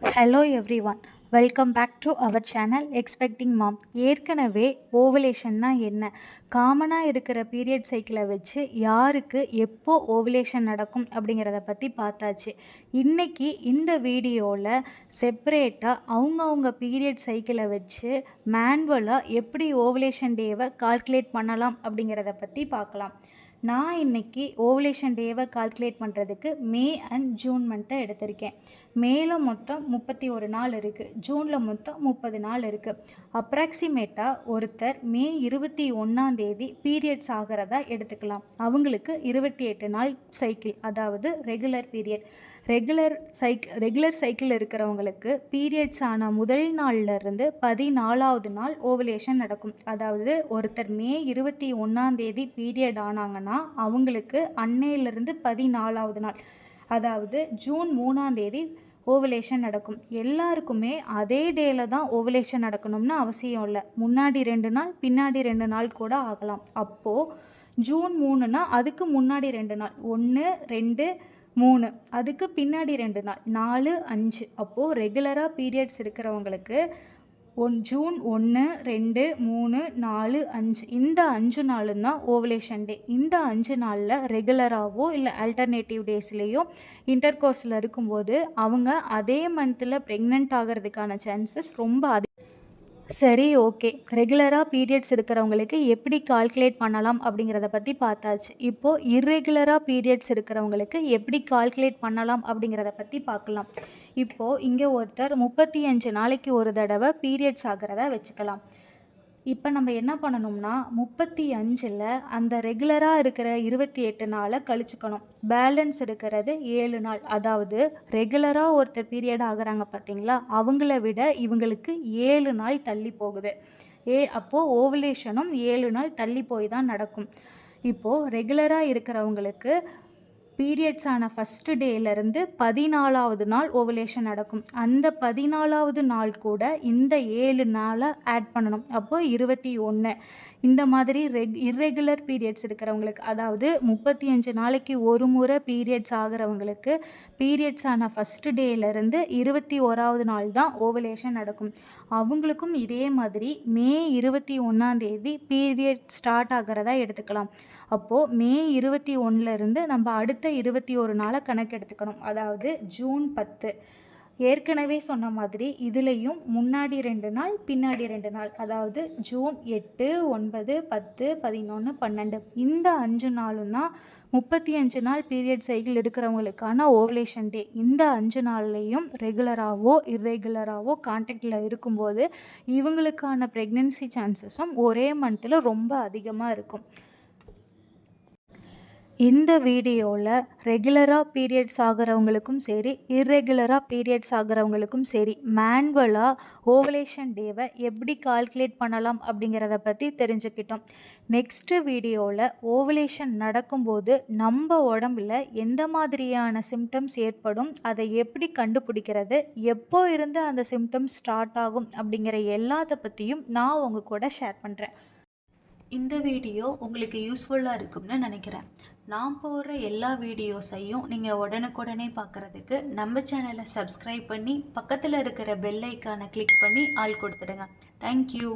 Hello every one welcome back to our channel expecting mom ஏற்கனவே ஓவலேஷன்னா என்ன? காமனாக இருக்கிற பீரியட் சைக்கிளை வச்சு யாருக்கு எப்போ ஓவலேஷன் நடக்கும் அப்படிங்கிறத பற்றி பார்த்தாச்சு. இன்றைக்கி இந்த வீடியோவில் செப்பரேட்டாக அவங்கவுங்க பீரியட் சைக்கிளை வச்சு மேனுவலாக எப்படி ஓவலேஷன் டேவை கால்குலேட் பண்ணலாம் அப்படிங்கிறத பற்றி பார்க்கலாம். நான் இன்னைக்கு ஓவலேஷன் டேவை கால்குலேட் பண்ணுறதுக்கு மே அண்ட் ஜூன் மந்த்தை எடுத்திருக்கேன். மேல மொத்தம் முப்பத்தி ஒரு நாள் இருக்குது ஜூனில் மொத்தம் முப்பது நாள் இருக்குது அப்ராக்சிமேட்டாக ஒருத்தர் மே இருபத்தி ஒன்றாம் தேதி பீரியட்ஸ் ஆகிறதா எடுத்துக்கலாம். அவங்களுக்கு இருபத்தி எட்டு நாள் சைக்கிள் அதாவது regular period regular cycle regular cycle இருக்கிறவங்களுக்கு பீரியட்ஸ் ஆன முதல் நாள்ல இருந்து பதினாலாவது நாள் ஓவலேஷன் நடக்கும். அதாவது ஒருத்தர் மே இருபத்தி ஒன்றாம் தேதி பீரியட் ஆனாங்கன்னா அவங்களுக்கு அன்னையிலிருந்து பதினாலாவது நாள். அதாவது ஜூன் மூணாம் தேதி ஓவலேஷன் நடக்கும். எல்லாருக்குமே அதே டேல தான் ஓவலேஷன் நடக்கணும்னு அவசியம் இல்லை. முன்னாடி ரெண்டு நாள் பின்னாடி ரெண்டு நாள் கூட ஆகலாம். அப்போது ஜூன் மூணுனா அதுக்கு முன்னாடி ரெண்டு நாள். ஒன்று ரெண்டு மூணு. அதுக்கு பின்னாடி ரெண்டு நாள். நாலு அஞ்சு. அப்போது ரெகுலராக பீரியட்ஸ் இருக்கிறவங்களுக்கு ஒன் ஜூன் ஒன்று ரெண்டு மூணு நாலு அஞ்சு. இந்த அஞ்சு நாளும் தான் ஓவலேஷன் டே இந்த அஞ்சு நாளில் ரெகுலராகவோ இல்லை ஆல்டர்னேட்டிவ் டேஸ்லேயோ இன்டர் கோர்ஸில் இருக்கும்போது அவங்க அதே மந்தில் ப்ரெக்னென்ட் ஆகிறதுக்கான சான்சஸ் ரொம்ப அதிகம். சரி ஓகே. ரெகுலராக பீரியட்ஸ் இருக்கிறவங்களுக்கு எப்படி கால்குலேட் பண்ணலாம் அப்படிங்கிறத பற்றி பார்த்தாச்சு. இப்போது இர்ரெகுலராக பீரியட்ஸ் இருக்கிறவங்களுக்கு எப்படி கால்குலேட் பண்ணலாம் அப்படிங்கிறத பற்றி பார்க்கலாம். இப்போது இங்கே ஒருத்தர் முப்பத்தி அஞ்சு நாளைக்கு ஒரு தடவை பீரியட்ஸ் ஆகிறத வச்சுக்கலாம். இப்போ நம்ம என்ன பண்ணணும்னா முப்பத்தி அஞ்சில் அந்த ரெகுலராக இருக்கிற இருபத்தி எட்டு நாளை கழிச்சுக்கணும். பேலன்ஸ் இருக்கிறது ஏழு நாள். அதாவது ரெகுலராக ஒருத்தர் பீரியட் ஆகுறாங்க பார்த்தீங்களா அவங்கள விட இவங்களுக்கு ஏழு நாள் தள்ளி போகுது. ஏ அப்போது ஓவலேஷனும் ஏழு நாள் தள்ளி போய் தான் நடக்கும். இப்போது ரெகுலராக இருக்கிறவங்களுக்கு பீரியட்ஸ் ஆன ஃபஸ்ட்டு டேலேருந்து பதினாலாவது நாள் ஓவலேஷன் நடக்கும். அந்த பதினாலாவது நாள் கூட இந்த ஏழு நாளை ஆட் பண்ணணும். அப்போ இருபத்தி ஒன்று இந்த மாதிரி ரெக் இர்ரெகுலர் பீரியட்ஸ் இருக்கிறவங்களுக்கு அதாவது முப்பத்தி அஞ்சு நாளைக்கு ஒரு முறை பீரியட்ஸ் ஆகிறவங்களுக்கு பீரியட்ஸ் ஆன ஃபஸ்ட்டு டேலேருந்து இருபத்தி ஓராவது நாள் தான் ஓவலேஷன் நடக்கும். அவங்களுக்கும் இதே மாதிரி மே இருபத்தி ஒன்றாந்தேதி பீரியட் ஸ்டார்ட் ஆகிறதா எடுத்துக்கலாம். அப்போது மே இருபத்தி ஒன்றுலேருந்து நம்ம அடுத்த இருபத்தி ஒரு நாளை கணக்கெடுத்துக்கணும் அதாவது ஜூன் பத்து. ஏற்கனவே சொன்ன மாதிரி இதுலேயும் முன்னாடி ரெண்டு நாள் பின்னாடி ரெண்டு நாள். அதாவது ஜூன் எட்டு ஒன்பது பத்து பதினொன்று பன்னெண்டு. இந்த அஞ்சு நாளும் தான் முப்பத்தி அஞ்சு நாள் பீரியட் சைக்கிள் இருக்கிறவங்களுக்கான ஓவலேஷன் டே இந்த அஞ்சு நாள்லேயும் ரெகுலராகவோ இர்ரெகுலராகவோ கான்டாக்டில் இருக்கும்போது இவங்களுக்கான ப்ரெக்னென்சி சான்சஸும் ஒரே மந்தில் ரொம்ப அதிகமாக இருக்கும். இந்த வீடியோவில் ரெகுலராக பீரியட்ஸ் ஆகிறவங்களுக்கும் சரி இர்ரெகுலராக பீரியட்ஸ் ஆகிறவங்களுக்கும் சரி மேனுவலாக ஓவலேஷன் டேவை எப்படி கால்குலேட் பண்ணலாம் அப்படிங்கிறத பற்றி தெரிஞ்சுக்கிட்டோம். நெக்ஸ்ட்டு வீடியோவில் ஓவலேஷன் நடக்கும்போது நம்ம உடம்புல எந்த மாதிரியான சிம்டம்ஸ் ஏற்படும் அதை எப்படி கண்டுபிடிக்கிறது எப்போ இருந்து அந்த சிம்டம்ஸ் ஸ்டார்ட் ஆகும் அப்படிங்கிற எல்லாத்த பற்றியும் நான் உங்கள் கூட ஷேர் பண்ணுறேன் இந்த வீடியோ உங்களுக்கு யூஸ்ஃபுல்லாக இருக்கும்னு நினைக்கிறேன். நான் போடுற எல்லா வீடியோஸையும் நீங்கள் உடனுக்குடனே பார்க்குறதுக்கு நம்ம சேனலை சப்ஸ்கிரைப் பண்ணி பக்கத்தில் இருக்கிற பெல் ஐக்கானை கிளிக் பண்ணி ஆள் கொடுத்துடுங்க. தேங்க்யூ